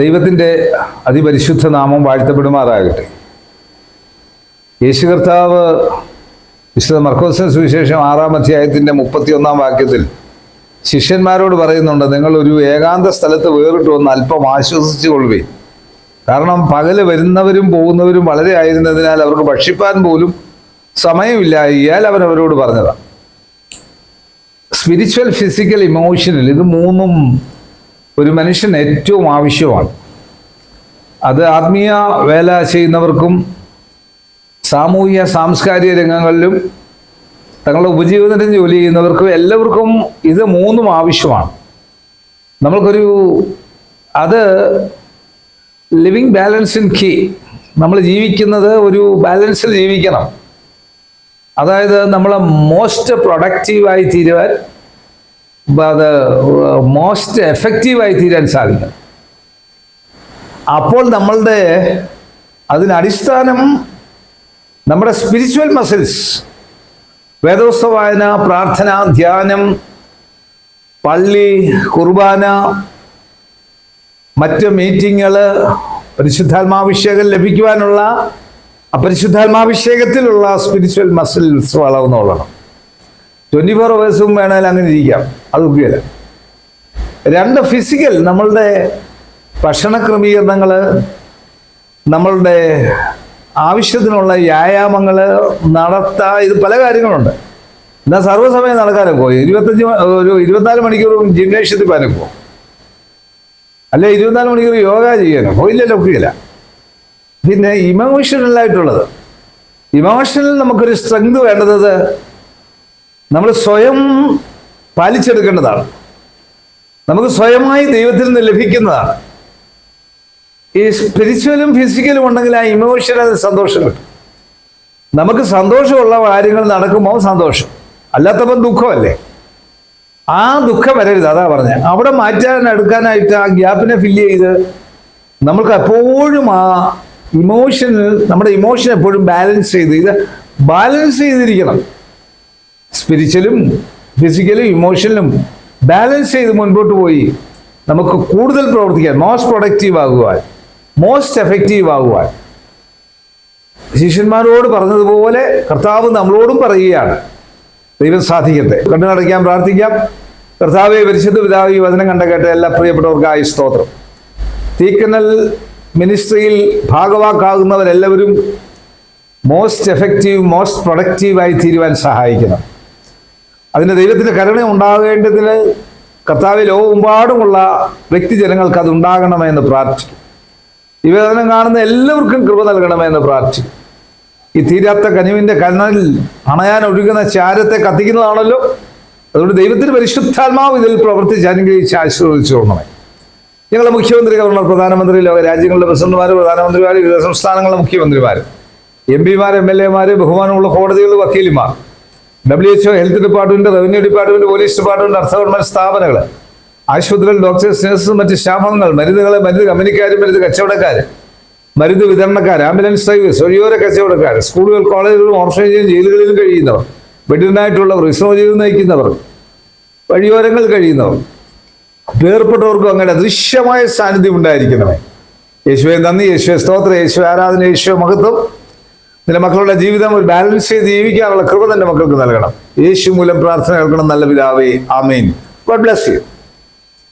ദൈവത്തിന്റെ അതിപരിശുദ്ധ നാമം വാഴ്ത്തപ്പെടുമാറാകട്ടെ. യേശു കർത്താവ് വിശുദ്ധ മർക്കോസിന് സുവിശേഷം ആറാം അധ്യായത്തിന്റെ മുപ്പത്തിയൊന്നാം വാക്യത്തിൽ ശിഷ്യന്മാരോട് പറയുന്നുണ്ട് നിങ്ങൾ ഒരു ഏകാന്ത സ്ഥലത്ത് വേറിട്ട് വന്ന് അല്പം ആശ്വസിച്ചു കൊള്ളുകയും കാരണം പകൽ വരുന്നവരും പോകുന്നവരും വളരെ ആയിരുന്നതിനാൽ അവർക്ക് ഭക്ഷിപ്പാൻ പോലും സമയമില്ല. ഇയാൾ അവൻ അവരോട് പറഞ്ഞതാണ് സ്പിരിച്വൽ ഫിസിക്കൽ ഇമോഷണൽ ഇത് മൂന്നും ഒരു മനുഷ്യന് ഏറ്റവും ആവശ്യമാണ്. അത് ആത്മീയ വേല ചെയ്യുന്നവർക്കും സാമൂഹിക സാംസ്കാരിക രംഗങ്ങളിലും തങ്ങളുടെ ഉപജീവനത്തിന് ജോലി ചെയ്യുന്നവർക്കും എല്ലാവർക്കും ഇത് മൂന്നും ആവശ്യമാണ്. നമ്മൾക്കൊരു അത് ലിവിങ് ബാലൻസ് ഇൻ കീ. നമ്മൾ ജീവിക്കുന്നത് ഒരു ബാലൻസിൽ ജീവിക്കണം. അതായത് നമ്മൾ മോസ്റ്റ് പ്രൊഡക്റ്റീവായി തീരുവാൻ അത് മോസ്റ്റ് എഫക്റ്റീവായി തീരാൻ സാധിക്കും. അപ്പോൾ നമ്മളുടെ അതിനടിസ്ഥാനം നമ്മുടെ സ്പിരിച്വൽ മസിൽസ് വേദോസ്ത വായന പ്രാർത്ഥന ധ്യാനം പള്ളി കുർബാന മറ്റ് മീറ്റിങ്ങൾ പരിശുദ്ധാത്മാഭിഷേകം ലഭിക്കുവാനുള്ള അപരിശുദ്ധാത്മാഭിഷേകത്തിലുള്ള പരിശുദ്ധാത്മാഭിഷേകത്തിലുള്ള സ്പിരിച്വൽ മസിൽസ് വളർന്നോളണം ട്വന്റി ഫോർ അവേഴ്സും വേണമെങ്കിൽ അങ്ങനെ ഇരിക്കാം. അത് ഒക്കെയല്ല രണ്ട് ഫിസിക്കൽ നമ്മളുടെ ഭക്ഷണ ക്രമീകരണങ്ങൾ നമ്മളുടെ ആവശ്യത്തിനുള്ള വ്യായാമങ്ങൾ നടത്താൻ ഇത് പല കാര്യങ്ങളുണ്ട്. എന്നാൽ സർവസമയം നടക്കാനൊക്കെ ഇരുപത്തഞ്ച് ഒരു ഇരുപത്തിനാല് മണിക്കൂറും ജിംനേഷ്യത്തിൽ പോകും അല്ലെ ഇരുപത്തിനാല് മണിക്കൂർ യോഗ ചെയ്യാനോ? പോയില്ലല്ലോ ഒക്കെയില്ല പിന്നെ ഇമോഷണലായിട്ടുള്ളത്. ഇമോഷണൽ നമുക്കൊരു സ്ട്രെങ്ത് വേണ്ടത് നമ്മൾ സ്വയം പാലിച്ചെടുക്കേണ്ടതാണ്. നമുക്ക് സ്വയമായി ദൈവത്തിൽ നിന്ന് ലഭിക്കുന്നതാണ്. ഈ സ്പിരിച്വലും ഫിസിക്കലും ഉണ്ടെങ്കിൽ ആ ഇമോഷണൽ സന്തോഷം കിട്ടും. നമുക്ക് സന്തോഷമുള്ള കാര്യങ്ങൾ നടക്കുമ്പോൾ സന്തോഷം. അല്ലാത്തപ്പോൾ ദുഃഖമല്ലേ? ആ ദുഃഖം വരരുത് അതാ പറഞ്ഞത് അവിടെ മാറ്റാൻ എടുക്കാനായിട്ട് ആ ഗ്യാപ്പിനെ ഫില്ല് ചെയ്ത് നമ്മൾക്ക് എപ്പോഴും ആ ഇമോഷനിൽ നമ്മുടെ ഇമോഷൻ എപ്പോഴും ബാലൻസ് ചെയ്ത് ഇത് ബാലൻസ് ചെയ്തിരിക്കണം. സ്പിരിച്വലും ഫിസിക്കലും ഇമോഷനലും ബാലൻസ് ചെയ്ത് മുൻപോട്ട് പോയി നമുക്ക് കൂടുതൽ പ്രവർത്തിക്കാൻ മോസ്റ്റ് പ്രൊഡക്റ്റീവ് ആകുവാൻ മോസ്റ്റ് എഫക്റ്റീവ് ആകുവാൻ. ശിഷ്യന്മാരോട് പറഞ്ഞതുപോലെ കർത്താവ് നമ്മളോടും പറയുകയാണ്. ദൈവം സാധിക്കട്ടെ. കണ്ണുനടയ്ക്കാൻ പ്രാർത്ഥിക്കാം. കർത്താവെ പരിശുദ്ധ പിതാവ് ഈ വചനം കണ്ട കേട്ട എല്ലാ പ്രിയപ്പെട്ടവർക്കായി സ്തോത്രം. തീക്കനൽ മിനിസ്ട്രിയിൽ ഭാഗവാക്കാകുന്നവരെല്ലാവരും മോസ്റ്റ് എഫക്റ്റീവ് മോസ്റ്റ് പ്രൊഡക്റ്റീവായി തീരുവാൻ സഹായിക്കണം. അതിന് ദൈവത്തിന്റെ കരുണ ഉണ്ടാകേണ്ടതിന് കർത്താവ് ലോകമെമ്പാടുമുള്ള വ്യക്തിജനങ്ങൾക്ക് അത് ഉണ്ടാകണമെന്ന് പ്രാർത്ഥിക്കും ഈ വേദനം കാണുന്ന എല്ലാവർക്കും കൃപ നൽകണമെന്ന് പ്രാർത്ഥിക്കും ഈ തീരാത്ത കനിവിന്റെ കനലിൽ അണയാൻ ഒഴുകുന്ന ചാരത്തെ കത്തിക്കുന്നതാണല്ലോ. അതുകൊണ്ട് ദൈവത്തിന് പരിശുദ്ധാത്മാവ് ഇതിൽ പ്രവർത്തിച്ച് അനുഗ്രഹിച്ച് ആശീർവദിച്ചു കൊള്ളണമേ. ഞങ്ങളുടെ മുഖ്യമന്ത്രി ഗവർണർ പ്രധാനമന്ത്രി ലോക രാജ്യങ്ങളുടെ പ്രസിഡന്റുമാർ പ്രധാനമന്ത്രിമാർ വിവിധ സംസ്ഥാനങ്ങളുടെ മുഖ്യമന്ത്രിമാർ എം പിമാർ എം എൽ എമാർ ബഹുമാനമുള്ള കോടതികൾ വക്കീലിമാർ W HO health department revenue department police department അർത്ഥ ഗവൺമെന്റ് സ്ഥാപനങ്ങൾ ആശുപത്രികൾ ഡോക്ടേഴ്സ് നഴ്സസ് മറ്റ് സ്റ്റാഫംഗങ്ങൾ മരുന്നുകൾ മരുന്ന് കമ്പനിക്കാർ മരുന്ന് കച്ചവടക്കാർ മരുന്ന് വിതരണക്കാർ ആംബുലൻസ് ഡ്രൈവേഴ്സ് ഒഴിയോര കച്ചവടക്കാർ സ്കൂളുകൾ കോളേജുകളും ഓർഫനേജിലും ജയിലുകളിലും കഴിയുന്നവർ വെഡിനായിട്ടുള്ളവർ വിശ്രമ ജീവിതം നയിക്കുന്നവർ വഴിയോരങ്ങൾ കഴിയുന്നവർ വേർപ്പെട്ടവർക്കും അങ്ങനെ ദൃശ്യമായ സാന്നിധ്യം ഉണ്ടായിരിക്കണമേ. യേശുവെ നന്ദി. യേശുവെ സ്തോത്രം. യേശു ആരാധന. യേശു മഹത്വം. നിന്റെ മക്കളുടെ ജീവിതം ഒരു ബാലൻസ് ചെയ്ത് ജീവിക്കാനുള്ള കൃപ തന്നെ മക്കൾക്ക് നൽകണം. യേശു മൂലം പ്രാർത്ഥന കേൾക്കണം നല്ല പിതാവേ. ആമേൻ. God bless you